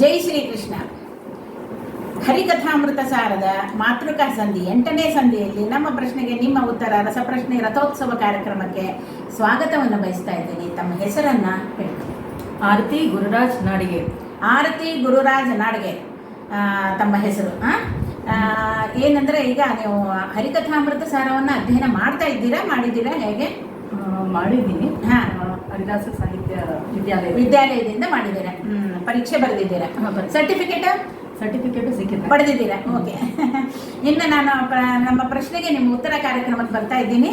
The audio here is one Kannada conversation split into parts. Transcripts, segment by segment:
ಜೈ ಶ್ರೀಕೃಷ್ಣ. ಹರಿಕಥಾಮೃತ ಸಾರದ ಮಾತೃಕಾ ಸಂಧಿ ಎಂಟನೇ ಸಂಧಿಯಲ್ಲಿ ನಮ್ಮ ಪ್ರಶ್ನೆಗೆ ನಿಮ್ಮ ಉತ್ತರ ರಸಪ್ರಶ್ನೆ ರಥೋತ್ಸವ ಕಾರ್ಯಕ್ರಮಕ್ಕೆ ಸ್ವಾಗತವನ್ನು ಬಯಸ್ತಾ ಇದ್ದೀನಿ. ತಮ್ಮ ಹೆಸರನ್ನ ಹೇಳಿ. ಆರತಿ ಗುರುರಾಜ್ ನಾಡಿಗೆ. ಆರತಿ ಗುರುರಾಜ್ ನಾಡಿಗೆ. ತಮ್ಮ ಹೆಸರು ಏನಂದ್ರೆ ಈಗ ನೀವು ಹರಿಕಥಾಮೃತ ಸಾರವನ್ನು ಅಧ್ಯಯನ ಮಾಡ್ತಾ ಇದ್ದೀರಾ ಮಾಡಿದ್ದೀರಾ ಹೇಗೆ? ಮಾಡಿದ್ದೀನಿ. ಹಾ. ಹರಿದಾಸ ಸಾಹಿತ್ಯ ವಿದ್ಯಾಲಯ ವಿದ್ಯಾಲಯದಿಂದ ಮಾಡಿದ್ದೀರಾ ಹ್ಮ್. ಪರೀಕ್ಷೆ ಬರೆದಿದ್ದೀರಾ. ಸರ್ಟಿಫಿಕೇಟ್ ಸರ್ಟಿಫಿಕೇಟ್ ಸಿಕ್ಕಿದೆ. ಪಡೆದಿದ್ದೀರಾ ಓಕೆ ಇನ್ನು ನಾನು ನಮ್ಮ ಪ್ರಶ್ನೆಗೆ ನಿಮ್ಮ ಉತ್ತರ ಕಾರ್ಯಕ್ರಮಕ್ಕೆ ಬರ್ತಾ ಇದ್ದೀನಿ.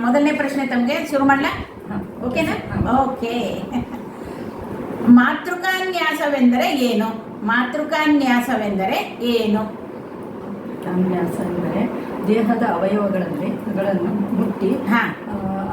ಮೊದಲನೇ ಪ್ರಶ್ನೆ ತಮಗೆ. ಶುರು ಮಾಡಲ. ಓಕೆನಾ ಓಕೆ ಮಾತೃಕಾನ್ಯಾಸವೆಂದರೆ ಏನು? ಮಾತೃಕಾನ್ಯಾಸವೆಂದರೆ ಏನು? ಅನ್ಯಾಸ ಅಂದರೆ ದೇಹದ ಅವಯವಗಳಲ್ಲಿ ಗಳನ್ನು ಮುಟ್ಟಿ ಹಾ.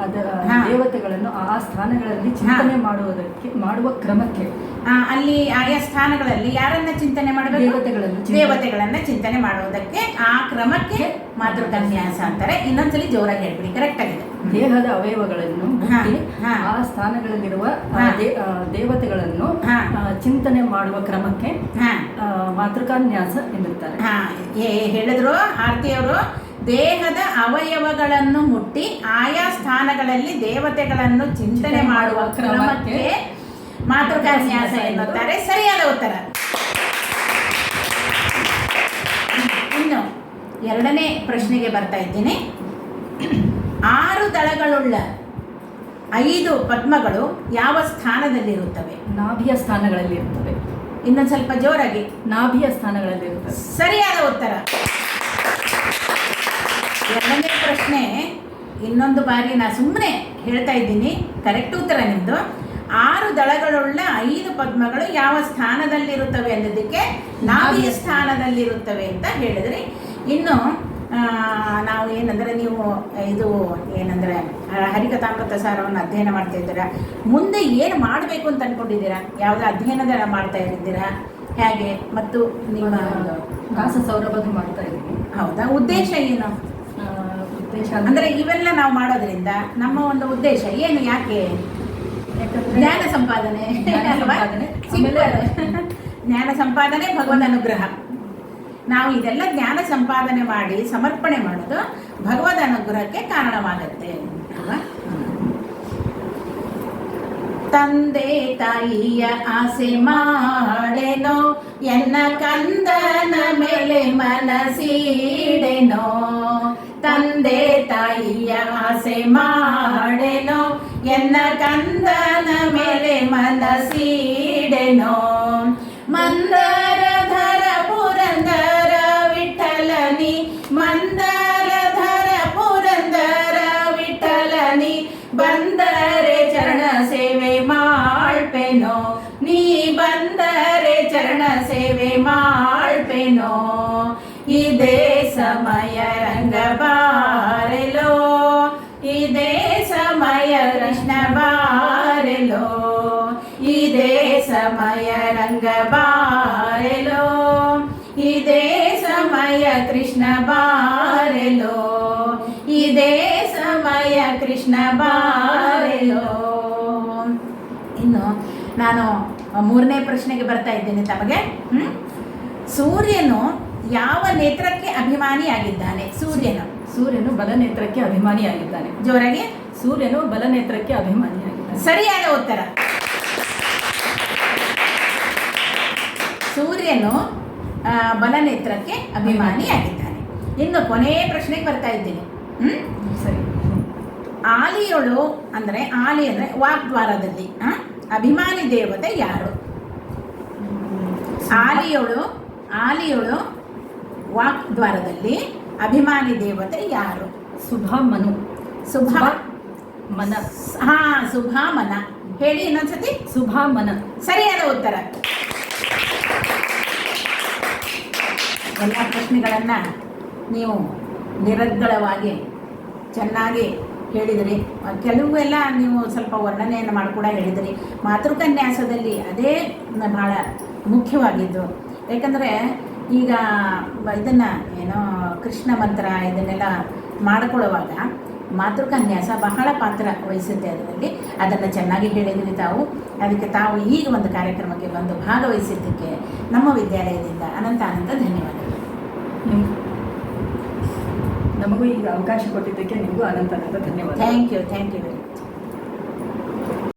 ಅದರ ದೇವತೆಗಳನ್ನು ಆ ಸ್ಥಾನಗಳಲ್ಲಿ ಚಿಂತನೆ ಮಾಡುವುದಕ್ಕೆ ಮಾಡುವ ಕ್ರಮಕ್ಕೆ ಅಲ್ಲಿ ಆಯಾ ಸ್ಥಾನಗಳಲ್ಲಿ ಯಾರನ್ನ ಚಿಂತನೆ ಮಾಡಬೇಕು? ದೇವತೆಗಳನ್ನು ಚಿಂತನೆ- ದೇವತೆಗಳನ್ನ ಚಿಂತನೆ ಮಾಡುವುದಕ್ಕೆ ಆ ಕ್ರಮಕ್ಕೆ ಮಾತೃಕನ್ಯಾಸ ಅಂತಾರೆ. ಇನ್ನೊಂದ್ಸಲಿ ಜೋರಾಗಿ ಹೇಳ್ಬಿಡಿ ಕರೆಕ್ಟ್ ಆಗಿದೆ. ದೇಹದ ಅವಯವಗಳನ್ನು ಆ ಸ್ಥಾನಗಳಲ್ಲಿರುವ ದೇವತೆಗಳನ್ನು. ಚಿಂತನೆ ಮಾಡುವ ಕ್ರಮಕ್ಕೆ ಮಾತೃಕಾನ್ಯಾಸ ಎನ್ನುತ್ತಾರೆ. ಹಾ ಏ ಹೇಳಿದ್ರು ಆರತಿಯವರು ದೇಹದ ಅವಯವಗಳನ್ನು ಮುಟ್ಟಿ ಆಯಾ ಸ್ಥಾನಗಳಲ್ಲಿ ದೇವತೆಗಳನ್ನು ಚಿಂತನೆ ಮಾಡುವ ಕ್ರಮಕ್ಕೆ ಮಾತೃಕಾನ್ಯಾಸ ಎನ್ನುತ್ತಾರೆ. ಸರಿಯಾದ ಉತ್ತರ. ಇನ್ನು ಎರಡನೇ ಪ್ರಶ್ನೆಗೆ ಬರ್ತಾ ಇದ್ದೀನಿ. ಆರು ದಳಗಳುಳ್ಳ ಐದು ಪದ್ಮಗಳು ಯಾವ ಸ್ಥಾನದಲ್ಲಿರುತ್ತವೆ? ನಾಭಿಯ ಸ್ಥಾನಗಳಲ್ಲಿ ಇರುತ್ತವೆ ಇನ್ನೊಂದು ಸ್ವಲ್ಪ ಜೋರಾಗಿ. ನಾಭಿಯ ಸ್ಥಾನಗಳಲ್ಲಿ ಇರುತ್ತವೆ ಸರಿಯಾದ ಉತ್ತರ. ಎರಡನೇ ಪ್ರಶ್ನೆ ಇನ್ನೊಂದು ಬಾರಿ ನಾನು ಸುಮ್ಮನೆ ಹೇಳ್ತಾ ಇದ್ದೀನಿ. ಕರೆಕ್ಟ್ ಉತ್ತರ ನಿಮ್ಮದು ಆರು ದಳಗಳುಳ್ಳ ಐದು ಪದ್ಮಗಳು ಯಾವ ಸ್ಥಾನದಲ್ಲಿರುತ್ತವೆ ಅನ್ನೋದಕ್ಕೆ ನಾಭಿಯ ಸ್ಥಾನದಲ್ಲಿರುತ್ತವೆ ಅಂತ ಹೇಳಿದ್ರಿ. ಇನ್ನು ನಾವು ಏನಂದರೆ ನೀವು ಇದು ಏನಂದರೆ ಹರಿಕಥಾಮೃತ ಸಾರವನ್ನು ಅಧ್ಯಯನ ಮಾಡ್ತಾ ಇದ್ದೀರಾ. ಮುಂದೆ ಏನು ಮಾಡಬೇಕು ಅಂತ ಅಂದ್ಕೊಂಡಿದ್ದೀರಾ ಯಾವುದೇ ಅಧ್ಯಯನದ ಮಾಡ್ತಾ ಇದ್ದೀರಾ? ಹೇಗೆ? ಮತ್ತು ನಿಮ್ಮ ಒಂದು ದಾಸ ಸೌರಭದ ಮಾಡ್ತಾ ಇದ್ದೀವಿ ಹೌದಾ? ಉದ್ದೇಶ ಏನು? ಅಂದ್ರೆ ಇವೆಲ್ಲ ನಾವು ಮಾಡೋದ್ರಿಂದ ನಮ್ಮ ಒಂದು ಉದ್ದೇಶ. ಏನು ಯಾಕೆ? ಜ್ಞಾನ ಸಂಪಾದನೆ. ಜ್ಞಾನ? ಸಂಪಾದನೆ. ಭಗವಂತ ಜ್ಞಾನ ಸಂಪಾದನೆ ಭಗವದ್ ಅನುಗ್ರಹ. ನಾವು ಇದೆಲ್ಲ ಜ್ಞಾನ ಸಂಪಾದನೆ ಮಾಡಿ ಸಮರ್ಪಣೆ ಮಾಡೋದು ಭಗವದ್ ಅನುಗ್ರಹಕ್ಕೆ ಕಾರಣವಾಗತ್ತೆ ತಂದೆ ತಾಯಿಯ ಆಸೆ ಮಾಡೆನೋ ಎನ್ನ ಕಂದನ ಮೇಲೆ ಮನಸೀಡೆನೋ. ತಂದೆ ತಾಯಿಯ ಆಸೆ ಮಾಡೆನೋ ಎನ್ನ ಕಂದನ ಮೇಲೆ ಮನಸೀಡೆನೋ ಮಂದರಧರ ಪುರಂದರ ವಿಠಲನಿ ಮಂದರಧರ ಪುರಂದರ ವಿಠಲನಿ ಬಂದರೆ ಚರಣ ಸೇವೆ ಮಾಡ್ಪೆನೋ ನೀ ಬಂದರೆ ಚರಣ ಸೇವೆ ಮಾಡ್ಪೆನೋ ಇದೇ ಸಮಯ ರಂಗ ಬಾರೆಲೋ ಇದೇ ಸಮಯ ಕೃಷ್ಣ ಬಾರೆಲೋ ಇದೇ ಸಮಯ ಕೃಷ್ಣ ಬಾರೆಲೋ ಇನ್ನು ನಾನು ಮೂರನೇ ಪ್ರಶ್ನೆಗೆ ಬರ್ತಾ ಇದ್ದೇನೆ ತಮಗೆ. ಹ್ಮ್? ಸೂರ್ಯನು ಯಾವ ನೇತ್ರಕ್ಕೆ ಅಭಿಮಾನಿಯಾಗಿದ್ದಾನೆ ಸೂರ್ಯನು. ಸೂರ್ಯನು ಬಲನೇತ್ರಕ್ಕೆ ಅಭಿಮಾನಿಯಾಗಿದ್ದಾನೆ ಜೋರಾಗಿ. ಸೂರ್ಯನು ಬಲನೇತ್ರಕ್ಕೆ ಅಭಿಮಾನಿಯಾಗಿದ್ದಾನೆ ಸರಿಯಾದ ಉತ್ತರ. ಸೂರ್ಯನು ಬಲನೇತ್ರಕ್ಕೆ ಅಭಿಮಾನಿಯಾಗಿದ್ದಾನೆ ಇನ್ನು ಕೊನೆಯ ಪ್ರಶ್ನೆಗೆ ಬರ್ತಾ ಇದ್ದೀನಿ. ಹ್ಮ್? ಸರಿ. ಆಲಿಯೊಳು ಅಂದರೆ ಆಲಿ ಅಂದರೆ ವಾಗ್ದ್ವಾರದಲ್ಲಿ ಅಭಿಮಾನಿ ದೇವತೆ ಯಾರು? ಆಲಿಯೊಳು ಆಲಿಯೊಳು ವಾಗ್ದ್ವಾರದಲ್ಲಿ ಅಭಿಮಾನಿ ದೇವತೆ ಯಾರು? ಸುಭಾ ಮನು ಸುಭಾ ಮನ ಹಾ ಸುಭಾಮನ. ಹೇಳಿ ಇನ್ನೊಂದ್ಸತಿ. ಸುಭಾ ಮನ ಸರಿಯಾದ ಉತ್ತರ. ಎಲ್ಲ ಪ್ರಶ್ನೆಗಳನ್ನು ನೀವು ನಿರರ್ಗಳವಾಗಿ ಚೆನ್ನಾಗಿ ಹೇಳಿದಿರಿ. ಕೆಲವೆಲ್ಲ ನೀವು ಸ್ವಲ್ಪ ವರ್ಣನೆಯನ್ನು ಮಾಡಿ ಕೂಡ ಹೇಳಿದಿರಿ. ಮಾತೃಕನ್ಯಾಸದಲ್ಲಿ ಅದೇ ಬಹಳ ಮುಖ್ಯವಾಗಿದ್ದು. ಯಾಕಂದರೆ ಈಗ ಇದನ್ನು ಏನೋ ಕೃಷ್ಣ ಮಂತ್ರ ಇದನ್ನೆಲ್ಲ ಮಾಡಿಕೊಳ್ಳುವಾಗ ಮಾತೃಕನ್ಯಾಸ ಬಹಳ ಪಾತ್ರ ವಹಿಸುತ್ತೆ ಅದರಲ್ಲಿ. ಅದನ್ನು ಚೆನ್ನಾಗಿ ಹೇಳಿದ್ರಿ ತಾವು. ಅದಕ್ಕೆ ತಾವು ಈಗ ಒಂದು ಕಾರ್ಯಕ್ರಮಕ್ಕೆ ಬಂದು ಭಾಗವಹಿಸಿದ್ದಕ್ಕೆ ನಮ್ಮ ವಿದ್ಯಾಲಯದಿಂದ ಅನಂತ ಅನಂತ ಧನ್ಯವಾದಗಳು. ನಿಮ್- ನಮಗೂ ಈಗ ಅವಕಾಶ ಕೊಟ್ಟಿದ್ದಕ್ಕೆ ನಿಮಗೂ ಅನಂತ ಅನಂತ ಧನ್ಯವಾದ thank you thank you very much